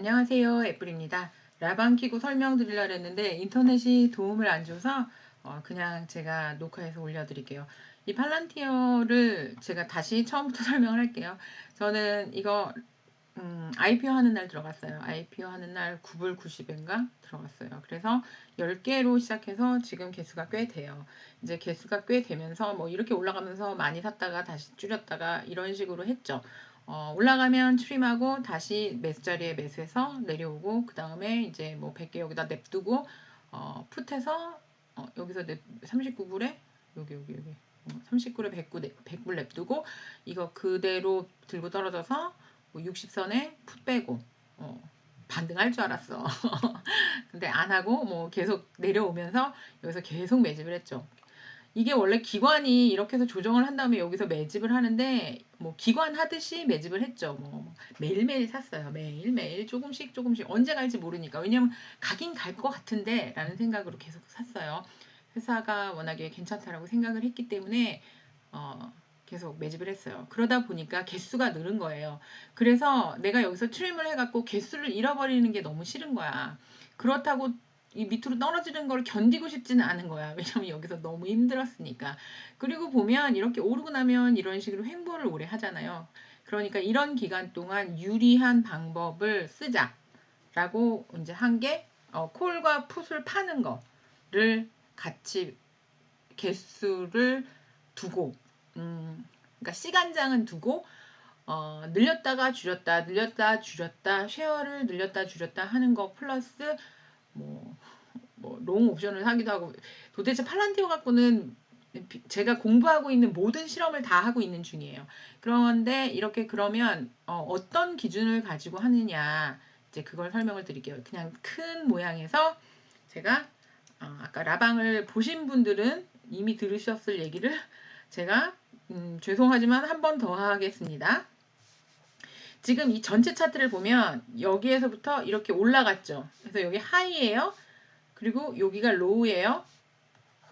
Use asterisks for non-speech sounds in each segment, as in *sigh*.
안녕하세요. 애플입니다. 라방 키고 설명드리려고 했는데 인터넷이 도움을 안 줘서 어, 그냥 제가 녹화해서 올려드릴게요. 이 팔란티어를 제가 다시 처음부터 *laughs* 설명을 할게요. 저는 이거 음, IPO 하는 날 들어갔어요. IPO 하는 날 9불 90인가 들어갔어요. 그래서 10개로 시작해서 지금 개수가 꽤 돼요. 이제 개수가 꽤 되면서 뭐 이렇게 올라가면서 많이 샀다가 다시 줄였다가 이런 식으로 했죠. 어, 올라가면 추림하고 다시 매수 자리에 매수해서 내려오고 그 다음에 이제 뭐 100개 여기다 냅두고 어, 풋해서 어, 여기서 냅, 39불에 여기 여기 여기 39불에 109, 100불 냅두고 이거 그대로 들고 떨어져서 뭐 60선에 풋 빼고 어, 반등할 줄 알았어. *laughs* 근데 안 하고 뭐 계속 내려오면서 여기서 계속 매집을 했죠. 이게 원래 기관이 이렇게 해서 조정을 한 다음에 여기서 매집을 하는데 뭐 기관 하듯이 매집을 했죠. 뭐 매일매일 샀어요. 매일매일 조금씩 조금씩 언제 갈지 모르니까. 왜냐면 가긴 갈 것 같은데 라는 생각으로 계속 샀어요. 회사가 워낙에 괜찮다라고 생각을 했기 때문에 어 계속 매집을 했어요. 그러다 보니까 개수가 늘은 거예요. 그래서 내가 여기서 트림을 해갖고 개수를 잃어버리는 게 너무 싫은 거야. 그렇다고 이 밑으로 떨어지는 걸 견디고 싶지는 않은 거야. *laughs* 왜냐면 여기서 너무 힘들었으니까. 그리고 보면 이렇게 오르고 나면 이런 식으로 횡보를 오래 하잖아요. 그러니까 이런 기간 동안 유리한 방법을 쓰자라고 이제 한게 어, 콜과 풋을 파는 거를 같이 개수를 두고 음, 그러니까 시간장은 두고 어, 늘렸다가 줄였다, 늘렸다, 줄였다, 쉐어를 늘렸다, 줄였다 하는 거 플러스 뭐, 뭐, 롱 옵션을 하기도 하고, 도대체 팔란티오 갖고는 제가 공부하고 있는 모든 실험을 다 하고 있는 중이에요. 그런데 이렇게 그러면 어, 떤 기준을 가지고 하느냐, 이제 그걸 설명을 드릴게요. 그냥 큰 모양에서 제가 어, 아까 라방을 보신 분들은 이미 들으셨을 얘기를 제가 음, 죄송하지만 한 번 더 하겠습니다. 지금 이 전체 차트를 보면 여기에서부터 이렇게 올라갔죠. 그래서 여기 하이예요. 그리고 여기가 로우예요.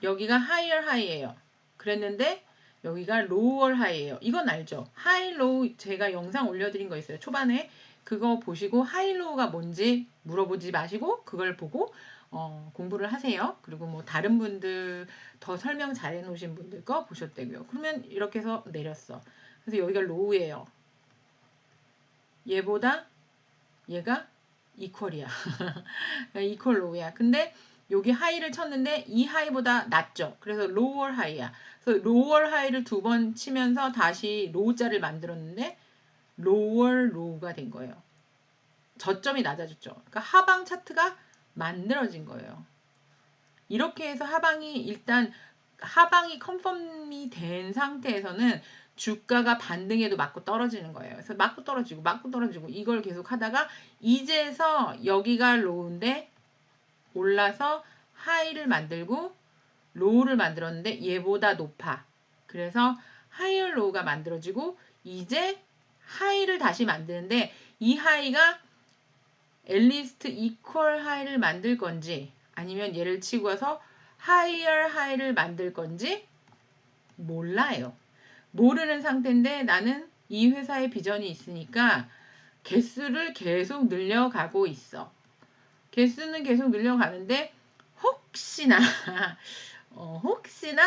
여기가 하이얼 하이예요. 그랬는데 여기가 로우얼 하이예요. 이건 알죠? 하이 로우 제가 영상 올려드린 거 있어요. 초반에 그거 보시고 하이 로우가 뭔지 물어보지 마시고 그걸 보고 어, 공부를 하세요. 그리고 뭐 다른 분들 더 설명 잘 해놓으신 분들 거 보셨대고요. 그러면 이렇게 해서 내렸어. 그래서 여기가 로우예요. 얘보다 얘가 이퀄이야. *laughs* 이퀄 로우야. 근데 여기 하이를 쳤는데 이 하이보다 낮죠. 그래서 로월 하이야. 그래서 로월 하이를 두 번 치면서 다시 로우자를 만들었는데 로월 로우가 된 거예요. 저점이 낮아졌죠. 그러니까 하방 차트가 만들어진 거예요. 이렇게 해서 하방이 일단 하방이 컨펌이 된 상태에서는 주가가 반등에도 맞고 떨어지는 거예요. 그래서 맞고 떨어지고 맞고 떨어지고 이걸 계속 하다가 이제서 여기가 로우인데 올라서 하이를 만들고 로우를 만들었는데 얘보다 높아. 그래서 하이어 로우가 만들어지고 이제 하이를 다시 만드는데 이 하이가 엘리스트 이퀄 하이를 만들 건지 아니면 얘를 치고 와서 하이어 하이를 만들 건지 몰라요. 모르는 상태인데 나는 이 회사의 비전이 있으니까 개수를 계속 늘려가고 있어. 개수는 계속 늘려가는데 혹시나 *laughs* 어, 혹시나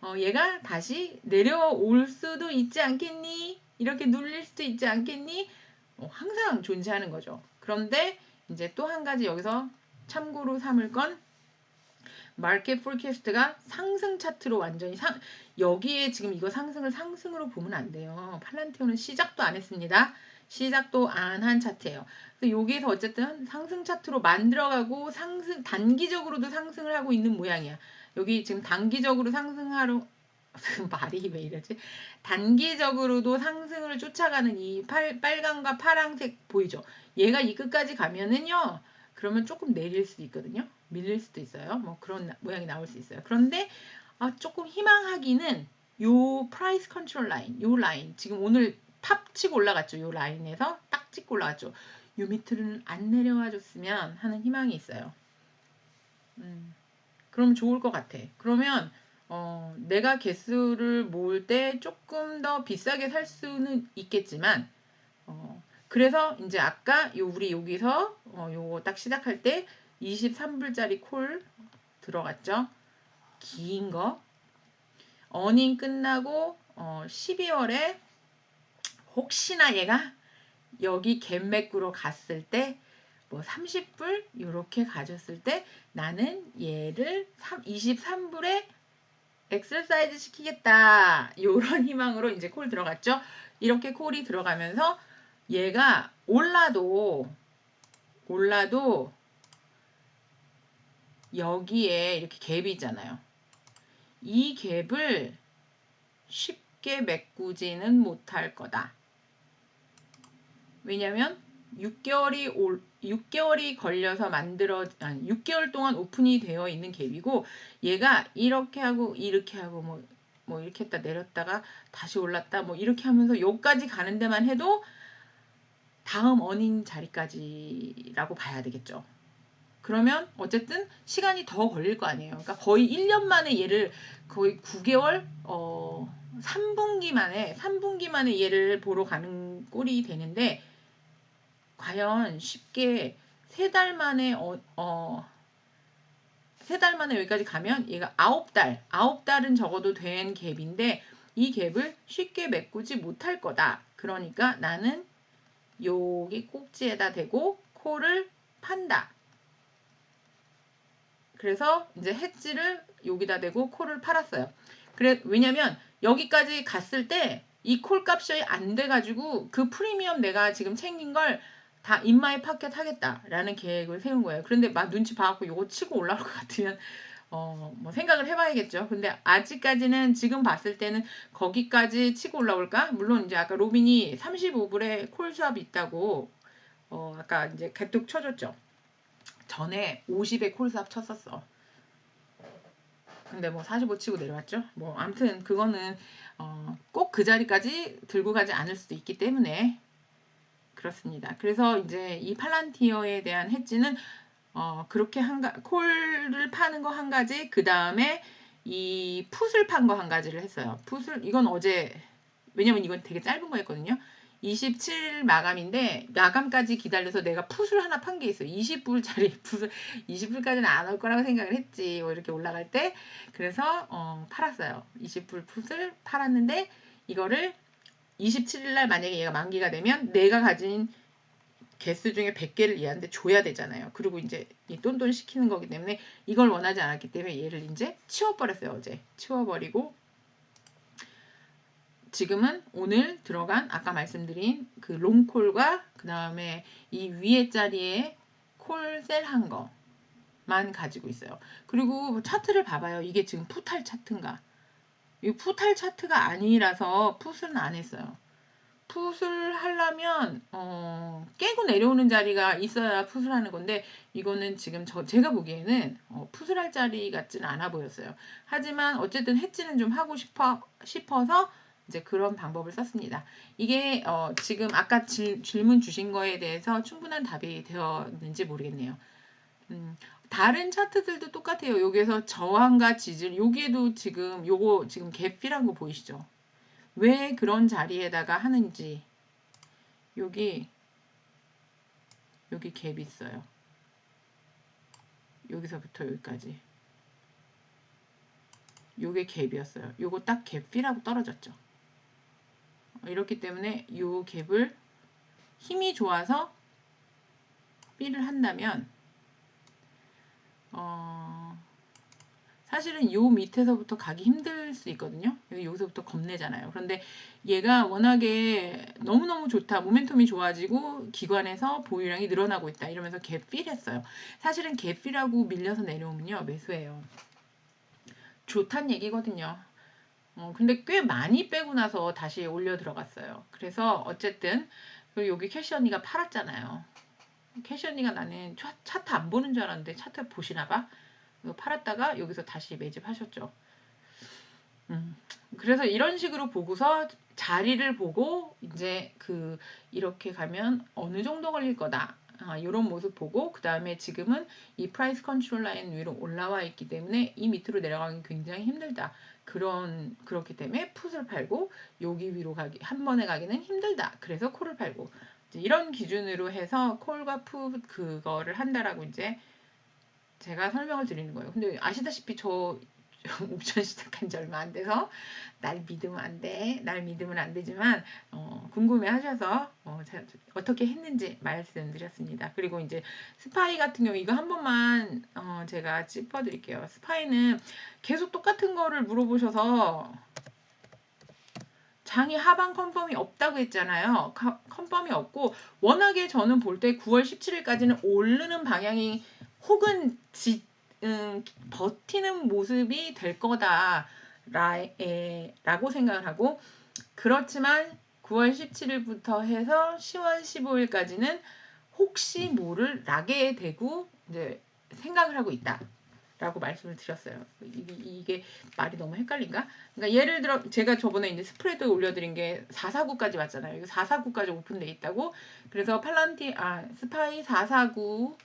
어, 얘가 다시 내려올 수도 있지 않겠니? 이렇게 눌릴 수도 있지 않겠니? 어, 항상 존재하는 거죠. 그런데 이제 또 한 가지 여기서 참고로 삼을 건 마켓 폴캐스트가 상승 차트로 완전히 상 여기에 지금 이거 상승을 상승으로 보면 안 돼요. 팔란티오는 시작도 안 했습니다. 시작도 안 한 차트예요. 그래서 여기에서 어쨌든 상승 차트로 만들어가고 상승 단기적으로도 상승을 하고 있는 모양이야. 여기 지금 단기적으로 상승하러 *laughs* 말이 왜 이러지? 단기적으로도 상승을 쫓아가는 이 팔, 빨강과 파랑색 보이죠? 얘가 이 끝까지 가면은요. 그러면 조금 내릴 수도 있거든요. 밀릴 수도 있어요. 뭐 그런 모양이 나올 수 있어요. 그런데 아, 조금 희망하기는 요 프라이스 컨트롤 라인, 요 라인 지금 오늘 탑 치고 올라갔죠. 요 라인에서 딱 찍고 올라갔죠. 요 밑으로는 안 내려와 줬으면 하는 희망이 있어요. 음, 그럼 좋을 것 같아. 그러면 어, 내가 개수를 모을 때 조금 더 비싸게 살 수는 있겠지만 어, 그래서 이제 아까 요 우리 여기서 어, 요거 딱 시작할 때 23불짜리 콜 들어갔죠. 긴 거. 어닝 끝나고 어, 12월에 혹시나 얘가 여기 갭맥구로 갔을 때 뭐 30불 이렇게 가졌을 때 나는 얘를 23불에 엑셀사이즈 시키겠다. 이런 희망으로 이제 콜 들어갔죠. 이렇게 콜이 들어가면서 얘가 올라도 올라도 여기에 이렇게 갭이 있잖아요. 이 갭을 쉽게 메꾸지는 못할 거다. 왜냐면 6개월이 올 6개월이 걸려서 만들어 아니 6개월 동안 오픈이 되어 있는 갭이고 얘가 이렇게 하고 이렇게 하고 뭐뭐 뭐 이렇게 했다 내렸다가 다시 올랐다 뭐 이렇게 하면서 여기까지 가는 데만 해도 다음 어닝 자리까지라고 봐야 되겠죠. 그러면 어쨌든 시간이 더 걸릴 거 아니에요. 그러니까 거의 1년 만에 얘를 거의 9개월 어 3분기 만에 3분기 만에 얘를 보러 가는 꼴이 되는데 과연 쉽게 세 달 만에 어, 어, 세 달 만에 여기까지 가면 얘가 아홉 달, 아홉 달은 적어도 된 갭인데 이 갭을 쉽게 메꾸지 못할 거다. 그러니까 나는 여기 꼭지에다 대고 코를 판다. 그래서 이제 해지를 여기다 대고 코를 팔았어요. 그래 왜냐면 여기까지 갔을 때 이 콜 값이 안 돼가지고 그 프리미엄 내가 지금 챙긴 걸 다 인마이 파켓 하겠다라는 계획을 세운 거예요. 그런데 막 눈치 봐갖고 이거 치고 올라올 것 같으면 어, 뭐 생각을 해봐야겠죠. 근데 아직까지는 지금 봤을 때는 거기까지 치고 올라올까? 물론 이제 아까 로빈이 35불에 콜수압이 있다고 어, 아까 이제 개뚝 쳐줬죠. 전에 50에 콜수압 쳤었어. 근데 뭐 45 치고 내려왔죠. 뭐 아무튼 그거는 어, 꼭 그 자리까지 들고 가지 않을 수도 있기 때문에 그렇습니다. 그래서 이제 이 팔란티어에 대한 해지는 어, 그렇게 한 가, 콜을 파는 거 한 가지, 그 다음에 이 풋을 판 거 한 가지를 했어요. 풋을, 이건 어제, 왜냐면 이건 되게 짧은 거였거든요. 27일 마감인데, 마감까지 기다려서 내가 풋을 하나 판 게 있어요. 20불짜리 *laughs* 풋을, 20불까지는 안 올 거라고 생각을 했지. 뭐 이렇게 올라갈 때. 그래서, 어, 팔았어요. 20불 풋을 팔았는데, 이거를 27일 날 만약에 얘가 만기가 되면 내가 가진 개수 중에 100개를 얘한테 줘야 되잖아요. 그리고 이제 이 똔똔 시키는 거기 때문에 이걸 원하지 않았기 때문에 얘를 이제 치워버렸어요. 어제 치워버리고 지금은 오늘 들어간 아까 말씀드린 그 롱콜과 그 다음에 이 위에 자리에 콜 셀 한 거만 가지고 있어요. 그리고 차트를 봐봐요. 이게 지금 푸탈 차트인가? 이 푸탈 차트가 아니라서 풋은 안 했어요. 풋을 하려면 어, 깨고 내려오는 자리가 있어야 풋을 하는 건데 이거는 지금 저 제가 보기에는 어, 풋을 할 자리 같지는 않아 보였어요. 하지만 어쨌든 해지는 좀 하고 싶어 싶어서 이제 그런 방법을 썼습니다. 이게 어, 지금 아까 질, 질문 주신 거에 대해서 충분한 답이 되었는지 모르겠네요. 음, 다른 차트들도 똑같아요. 여기에서 저항과 지지를 여기에도 지금 요거 지금 갭필한 거 보이시죠? 왜 그런 자리에다가 하는지 여기 여기 갭이 있어요. 여기서부터 여기까지 요게 갭이었어요. 요거 딱 갭필하고 떨어졌죠. 이렇기 때문에 요 갭을 힘이 좋아서 B를 한다면 어, 사실은 요 밑에서부터 가기 힘들 수 있거든요. 여기서부터 겁내잖아요. 그런데 얘가 워낙에 너무너무 좋다. 모멘텀이 좋아지고 기관에서 보유량이 늘어나고 있다. 이러면서 갭필 했어요. 사실은 갭필하고 밀려서 내려오면요. 매수해요. 좋단 얘기거든요. 어, 근데 꽤 많이 빼고 나서 다시 올려 들어갔어요. 그래서 어쨌든 그리고 여기 캐시 언니가 팔았잖아요. 캐시 언니가 나는 차, 차트 안 보는 줄 알았는데 차트 보시나 봐. 팔았다가 여기서 다시 매집하셨죠. 음, 그래서 이런 식으로 보고서 자리를 보고 이제 그 이렇게 가면 어느 정도 걸릴 거다. 아, 이런 모습 보고 그 다음에 지금은 이 프라이스 컨트롤 라인 위로 올라와 있기 때문에 이 밑으로 내려가기 굉장히 힘들다. 그런 그렇기 때문에 풋을 팔고 여기 위로 가기 한 번에 가기는 힘들다. 그래서 콜을 팔고 이런 기준으로 해서 콜과 푸 그거를 한다라고 이제 제가 설명을 드리는 거예요. 근데 아시다시피 저 *laughs* 옵션 시작한 지 얼마 안 돼서 날 믿으면 안 돼. 날 믿으면 안 되지만 어, 궁금해 하셔서 어, 떻게 했는지 말씀드렸습니다. 그리고 이제 스파이 같은 경우 이거 한 번만 어, 제가 짚어 드릴게요. 스파이는 계속 똑같은 거를 물어보셔서 장이 하방 컨펌이 없다고 했잖아요. 컨펌이 없고 워낙에 저는 볼 때 9월 17일까지는 오르는 방향이 혹은 지, 음, 버티는 모습이 될 거다 라고 생각을 하고 그렇지만 9월 17일부터 해서 10월 15일까지는 혹시 모를 락에 대고 이제 생각을 하고 있다. 라고 말씀을 드렸어요. 이게, 이게, 말이 너무 헷갈린가? 그러니까 예를 들어 제가 저번에 이제 스프레드 올려드린 게 449까지 왔잖아요. 이거 449까지 오픈돼 있다고. 그래서 팔란티 아 스파이 449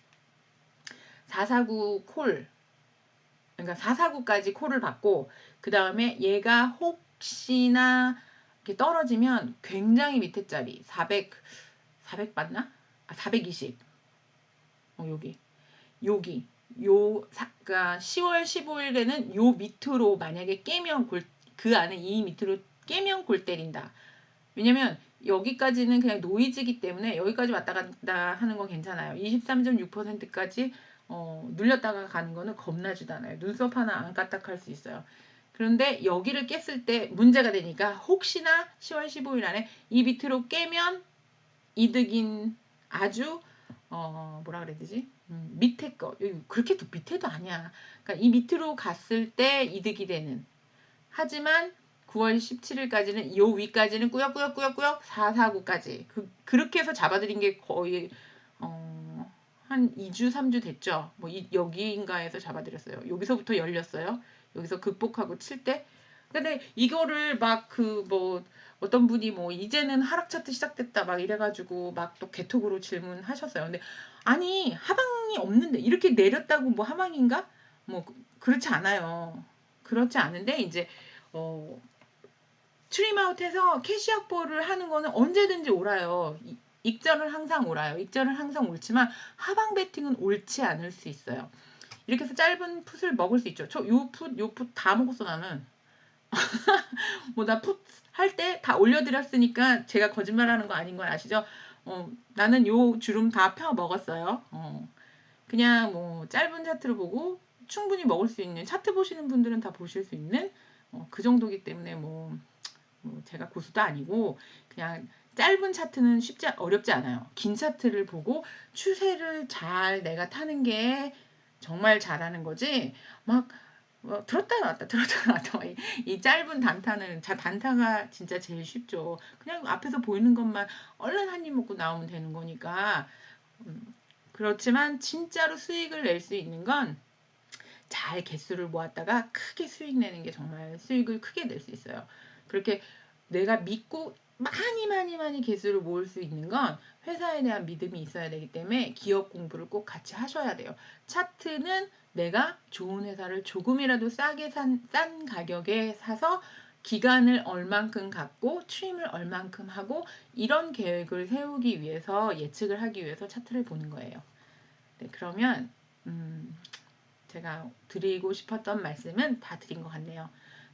449 콜. 그러니까 449까지 콜을 받고 그 다음에 얘가 혹시나 이렇게 떨어지면 굉장히 밑에 자리 400 400 맞나? 아 420. 어 여기 여기 요 그러니까 10월 15일에는 요 밑으로 만약에 깨면 골, 그 안에 이 밑으로 깨면 골 때린다. 왜냐면 여기까지는 그냥 노이즈기 때문에 여기까지 왔다 갔다 하는 건 괜찮아요. 23.6%까지 어, 눌렸다가 가는 거는 겁나지도 않아요. 눈썹 하나 안 까딱할 수 있어요. 그런데 여기를 깼을 때 문제가 되니까 혹시나 10월 15일 안에 이 밑으로 깨면 이득인 아주 어 뭐라 그래야 되지? 음, 밑에 거 그렇게 또 밑에도 아니야. 그러니까 이 밑으로 갔을 때 이득이 되는. 하지만 9월 17일까지는 요 위까지는 꾸역꾸역꾸역꾸역 449까지 그, 그렇게 해서 잡아들인 게 거의 어, 한 2주 3주 됐죠. 뭐 이, 여기인가에서 잡아들였어요. 여기서부터 열렸어요. 여기서 극복하고 칠 때. 근데 이거를 막 그 뭐 어떤 분이 뭐 이제는 하락 차트 시작됐다 막 이래가지고 막 또 개톡으로 질문하셨어요. 근데 아니 하방이 없는데 이렇게 내렸다고 뭐 하방인가? 뭐 그렇지 않아요. 그렇지 않은데 이제 어 트림아웃해서 캐시악보를 하는 거는 언제든지 옳아요. 익절은 항상 옳아요. 익절은 항상 옳지만 하방 배팅은 옳지 않을 수 있어요. 이렇게 해서 짧은 풋을 먹을 수 있죠. 저 요 풋, 요 풋 다 먹었어 나는. *laughs* 뭐 나 풋 할 때 다 올려드렸으니까 제가 거짓말하는 거 아닌 건 아시죠? 어, 나는 요 주름 다 펴 먹었어요. 어, 그냥 뭐 짧은 차트를 보고 충분히 먹을 수 있는 차트 보시는 분들은 다 보실 수 있는 어, 그 정도기 때문에 뭐, 뭐 제가 고수도 아니고 그냥 짧은 차트는 쉽지 어렵지 않아요. 긴 차트를 보고 추세를 잘 내가 타는 게 정말 잘하는 거지. 막 뭐, 들었다 놨다 *laughs* 들었다 놨다 이, 이 짧은 단타는 자 단타가 진짜 제일 쉽죠. 그냥 앞에서 보이는 것만 얼른 한 입 먹고 나오면 되는 거니까. 음, 그렇지만 진짜로 수익을 낼 수 있는 건 잘 개수를 모았다가 크게 수익 내는 게 정말 수익을 크게 낼 수 있어요. 그렇게 내가 믿고 많이 많이 많이 개수를 모을 수 있는 건 회사에 대한 믿음이 있어야 되기 때문에 기업 공부를 꼭 같이 하셔야 돼요. 차트는 내가 좋은 회사를 조금이라도 싸게 산, 싼 가격에 사서 기간을 얼만큼 갖고 트림을 얼만큼 하고 이런 계획을 세우기 위해서 예측을 하기 위해서 차트를 보는 거예요. 네, 그러면 음, 제가 드리고 싶었던 말씀은 다 드린 것 같네요.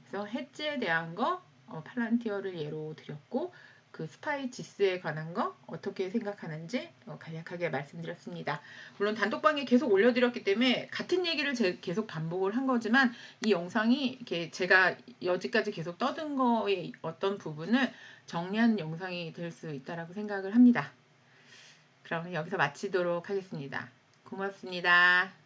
그래서 해지에 대한 거 어, 팔란티어를 예로 드렸고 그 스파이 지스에 관한 거 어떻게 생각하는지 어, 간략하게 말씀드렸습니다. 물론 단톡방에 계속 올려드렸기 때문에 같은 얘기를 계속 반복을 한 거지만 이 영상이 이렇게 제가 여지까지 계속 떠든 거의 어떤 부분을 정리한 영상이 될 수 있다라고 생각을 합니다. 그럼 여기서 마치도록 하겠습니다. 고맙습니다.